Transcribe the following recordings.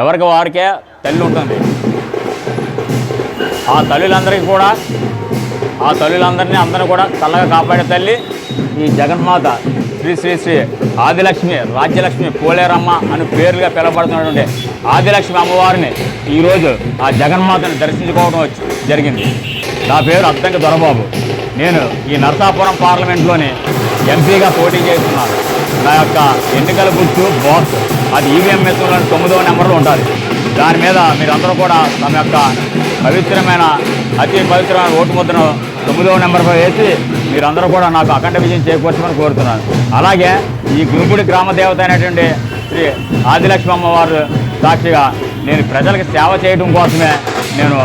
ఎవరికి వారికే తల్లి ఉంటుంది. ఆ తల్లులందరికీ కూడా ఆ తల్లులందరినీ అందరూ కూడా చల్లగా కాపాడే తల్లి ఈ జగన్మాత శ్రీ శ్రీ శ్రీ ఆదిలక్ష్మి రాజ్యలక్ష్మి పోలేరమ్మ అని పేర్లుగా పిలవబడుతున్నటువంటి ఆదిలక్ష్మి అమ్మవారిని ఈరోజు ఆ జగన్మాతను దర్శించుకోవడం జరిగింది. నా పేరు అద్దంకి దొరబాబు. నేను ఈ నరసాపురం పార్లమెంట్లోని ఎంపీగా పోటీ చేస్తున్నాను. నా యొక్క ఎన్నికల గుర్తు బాక్స్. అది ఈవీఎం మెషిన్లో తొమ్మిదవ నెంబర్లో ఉంటుంది దాని మీద మీరందరూ కూడా తమ యొక్క పవిత్రమైన అతి పవిత్రమైన ఓటు ముద్రను తొమ్మిదవ నెంబర్పై వేసి మీరందరూ కూడా నాకు అఖండ విజయం చేకూర్చమని కోరుతున్నాను. అలాగే ఈ గురుపుడి గ్రామ దేవత అయినటువంటి శ్రీ ఆదిలక్ష్మి అమ్మవారు సాక్షిగా నేను ప్రజలకు సేవ చేయడం కోసమే నేను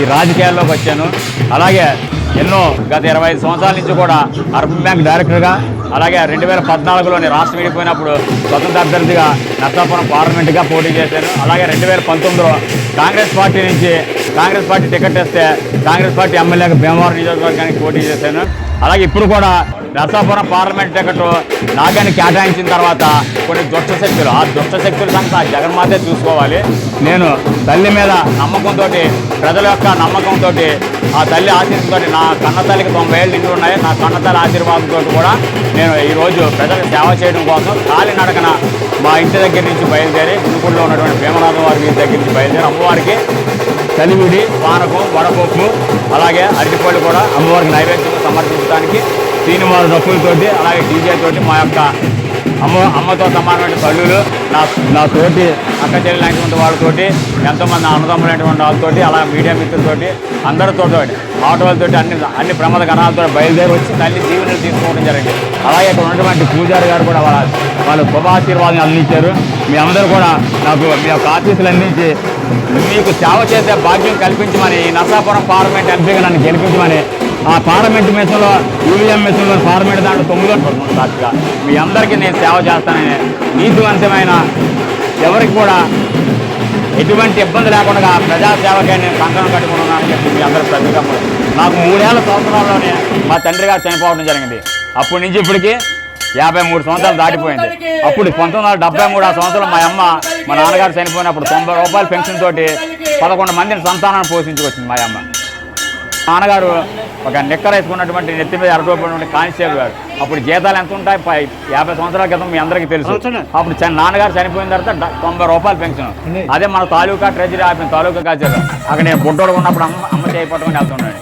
ఈ రాజకీయాల్లోకి వచ్చాను. అలాగే ఎన్నో గత ఇరవై ఐదు సంవత్సరాల నుంచి కూడా అర్బన్ బ్యాంక్ డైరెక్టర్గా అలాగే రెండు వేల పద్నాలుగులోని రాష్ట్రం విడిపోయినప్పుడు స్వతంత్ర అభ్యర్థిగా నర్సాపురం పార్లమెంట్గా పోటీ చేశాను అలాగే రెండు వేల పంతొమ్మిదిలో కాంగ్రెస్ పార్టీ నుంచి కాంగ్రెస్ పార్టీ టికెట్ ఇస్తే కాంగ్రెస్ పార్టీ ఎమ్మెల్యేగా భీమవరం నియోజకవర్గానికి పోటీ చేశాను. అలాగే ఇప్పుడు కూడా నర్సాపురం పార్లమెంట్ టికెట్ నాగాన్ని కేటాయించిన తర్వాత కొన్ని దుష్ట శక్తులు ఆ దుష్ట శక్తుల సంగతి ఆ జగన్మాతే చూసుకోవాలి. నేను తల్లి మీద నమ్మకంతో ప్రజల యొక్క నమ్మకంతో ఆ తల్లి ఆశీర్వాదంతో నా కన్న తల్లికి తొంభై ఏళ్ళు నిండి ఉన్నాయి నా కన్న తల్లి ఆశీర్వాదంతో కూడా నేను ఈరోజు ప్రజలకు సేవ చేయడం కోసం కాలి నడకన మా ఇంటి దగ్గర నుంచి బయలుదేరి గుంటూరులో ఉన్నటువంటి భీమనాథం వారి దగ్గర నుంచి బయలుదేరి అమ్మవారికి కలివిడి పానకం వడపప్పు అలాగే అరటిపళ్ళు కూడా అమ్మవారికి నైవేద్యం సమర్పించడానికి శ్రీనివాస డప్పులతోటి అలాగే డీజే తోటి మా యొక్క అమ్మ అమ్మతో సమానమైన తల్లులు నా నా తోటి అక్క చెల్లినటువంటి వాళ్ళతోటి ఎంతోమంది అన్నదమ్ములైనటువంటి వాళ్ళతోటి అలా మీడియా మిత్రులతోటి అందరితో ఆటోలతోటి అన్ని అన్ని ప్రమాద కణాలతో బయలుదేరి వచ్చి తల్లి దీవెనలు తీసుకోవడం జరిగింది. అలాగే ఇక్కడ ఉన్నటువంటి పూజారి గారు కూడా వాళ్ళ వాళ్ళు శుభాశీర్వాదం అందించారు. మీ అందరూ కూడా నాకు మీ యొక్క ఆశీస్సులు అందించి మీకు సేవ చేసే భాగ్యం కల్పించమని ఈ నర్సాపురం పార్లమెంట్ ఎంపీగా నన్ను గెలిపించమని ఆ పార్లమెంట్ మెషన్లో ఈవీఎం మెషన్లో పార్లమెంట్ దాంట్లో తొమ్మిదో పడుతుంది సాక్షిగా మీ అందరికీ నేను సేవ చేస్తానని నీతివంతమైన ఎవరికి కూడా ఎటువంటి ఇబ్బంది లేకుండా ప్రజాసేవకే నేను కంకణం కట్టుకున్నానని చెప్పి మీ అందరూ ప్రతిగమ్మ నాకు మూడేళ్ళ సంవత్సరాల్లోనే మా తండ్రి గారు చనిపోవడం జరిగింది. అప్పటి నుంచి ఇప్పటికి యాభై మూడు సంవత్సరాలు దాటిపోయింది. అప్పుడు పంతొమ్మిది వందల డెబ్బై మూడు ఆ సంవత్సరం మా అమ్మ మా నాన్నగారు చనిపోయినప్పుడు తొంభై రూపాయల పెన్షన్ తోటి పదకొండు మందిని సంతానాన్ని పోషించుకొచ్చింది మా అమ్మ. నాన్నగారు ఒక నిక్కర వేసుకున్నటువంటి నెత్తి మీద ఎరగొచ్చినటువంటి కానిస్టేబుల్ గారు. అప్పుడు జీతాలు ఎంత ఉంటాయి? పై యాభై సంవత్సరాల క్రితం మీ అందరికీ తెలుసు. అప్పుడు నాన్నగారు చనిపోయిన తర్వాత తొంభై రూపాయలు పెన్షన్. అదే. మన తాలూకా ట్రెజరీ ఆపిన తాలూకా కాచారు అక్కడ నేను బుడ్డోడు ఉన్నప్పుడు అమ్మ అమ్మ చేయి పట్టుకొని వెళ్తున్నాను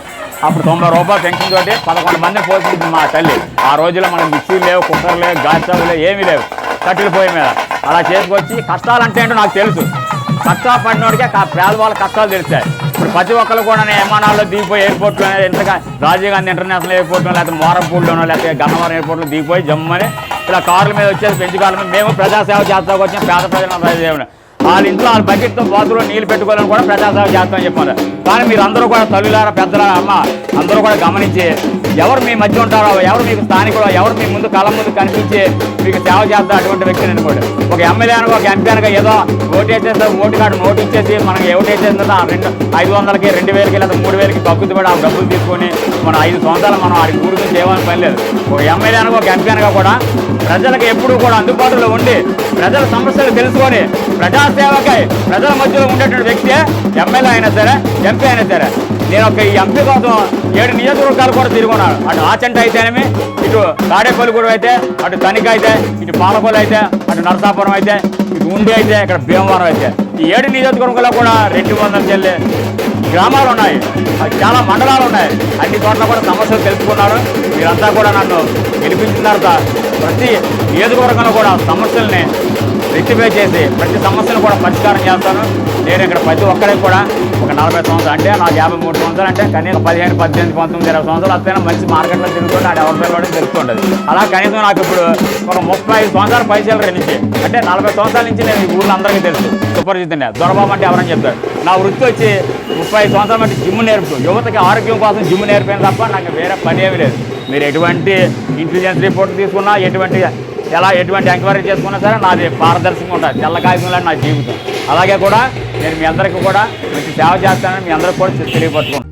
అప్పుడు తొంభై రూపాయలు పెన్షన్ తోటి పదకొండు మంది పోషించింది మా తల్లి. ఆ రోజుల్లో మనకి మిక్సీలు లేవు కుక్కర్లు లేవు స్టవ్లు లేవు ఏమీ లేవు. కట్టెలు పోయి మీద. అలా చేసుకొచ్చి కష్టాలు అంటే ఏంటో నాకు తెలుసు. కష్టాలు పడినోడికే పేదవాళ్ళ కష్టాలు తెలుస్తాయి. ఇప్పుడు ప్రతి ఒక్కరు కూడా విమానాల్లో దిగిపోయి ఎయిర్పోర్ట్లో ఎంతగా రాజీవ్ గాంధీ ఇంటర్నేషనల్ ఎయిర్పోర్ట్లో లేకపోతే మోరంపూడిలోనో లేకపోతే గన్నవరం ఎయిర్పోర్ట్లో దిగిపోయి జమ్మని ఇలా కార్ల మీద వచ్చేసి పెంచు కార్ల మీద మేము ప్రజాసేవ చేస్తాకు వచ్చిన పేద ప్రజలను వాళ్ళ ఇంట్లో వాళ్ళ బకెట్తో బాతులో నీళ్ళు పెట్టుకోవాలని కూడా ప్రజాసేవ చేస్తామని చెప్పారు. కానీ మీరు అందరూ కూడా తల్లులారా పెద్దలారా అమ్మ అందరూ కూడా గమనించి ఎవరు మీ మధ్య ఉంటారో ఎవరు మీకు స్థానికులు ఎవరు మీ ముందు కళ్ళ ముందు కనిపించి మీకు సేవ చేస్తారు అటువంటి వ్యక్తిని అనుకోండి. ఒక ఎమ్మెల్యే అనగా ఒక ఎంపీ అనగా ఏదో ఓటు వేసేస్తే ఓటు కార్డు నోటు ఇచ్చేసి మనకి ఓటు వేసేస్తే ఆ రెండు ఐదు వందలకి రెండు వేలకి లేదా మూడు వేలకి తగ్గుతూ పడి ఆ డబ్బులు తీసుకొని మన ఐదు సంవత్సరాలు మనం వాడికి ఊరి గురించి ఏమని పని లేదు. ఒక ఎమ్మెల్యే అనుకో ఒక ఎంపీ అనగా కూడా ప్రజలకు ఎప్పుడూ కూడా అందుబాటులో ఉండి ప్రజల సమస్యలు తెలుసుకొని ప్రజాసేవకై ప్రజల మధ్యలో ఉండేటువంటి వ్యక్తే ఎమ్మెల్యే అయినా సరే ఎంపీ అయినా సరే నేను ఒక ఈ ఎంపీ కోసం ఏడు నియోజకవర్గాలు కూడా తిరుగున్నాను అటు ఆచంట అయితేనేమి ఇటు తాడేపల్లిగూడెం అయితే అటు తనిఖీ అయితే ఇటు పాలకొల్లు అయితే అటు నరసాపురం అయితే ఇటు ఉండి అయితే ఇక్కడ భీమవరం అయితే. ఈ ఏడు నియోజకవర్గంలో కూడా రెండు వందల చెల్లి గ్రామాలు ఉన్నాయి. చాలా మండలాలు ఉన్నాయి. అన్ని చోట్ల కూడా సమస్యలు తెలుసుకున్నారు. మీరంతా కూడా నన్ను గెలిపించిన తర్వాత ప్రతి నియోజకవర్గంలో కూడా సమస్యల్ని రెక్టిఫై చేసి ప్రతి సమస్యను కూడా పరిష్కారం చేస్తాను. నేను ఇక్కడ ప్రతి ఒక్కరికి కూడా ఒక నలభై సంవత్సరాలు అంటే నాకు యాభై మూడు సంవత్సరాలు అంటే కనీసం పదిహేను పద్దెనిమిది పంతొమ్మిది ఇరవై సంవత్సరాలు వస్తేనే మంచి మార్కెట్లో తిరుగుతుంటే ఆడ ఎవరి పిల్లవాడు తెలుస్తుంటుంది అలా కనీసం నాకు ఇప్పుడు ఒక ముప్పై ఐదు సంవత్సరాల పైసలు నుంచి అంటే నలభై సంవత్సరాల నుంచి నేను ఈ ఊళ్ళో అందరికీ తెలుసు. సుపరిచితంగా దొరబాబు అంటే ఎవరని చెప్తారు? నా వృత్తి వచ్చి ముప్పై ఐదు సంవత్సరాల బట్టి జిమ్ నేర్పు యువతకి ఆరోగ్యం కోసం జిమ్ నేర్పాను తప్ప నాకు వేరే పని ఏమీ లేదు. మీరు ఎటువంటి ఇంటెలిజెన్స్ రిపోర్ట్ తీసుకున్నా ఎటువంటి ఎలా ఎటువంటి ఎంక్వైరీ చేసుకున్నా సరే నాది పారదర్శకంగా ఉంటుంది తెల్ల నా జీవితం. అలాగే కూడా నేను మీ అందరికీ కూడా మంచి సేవ చేస్తానని మీ అందరికీ కూడా తెలియపరచుకుంటాను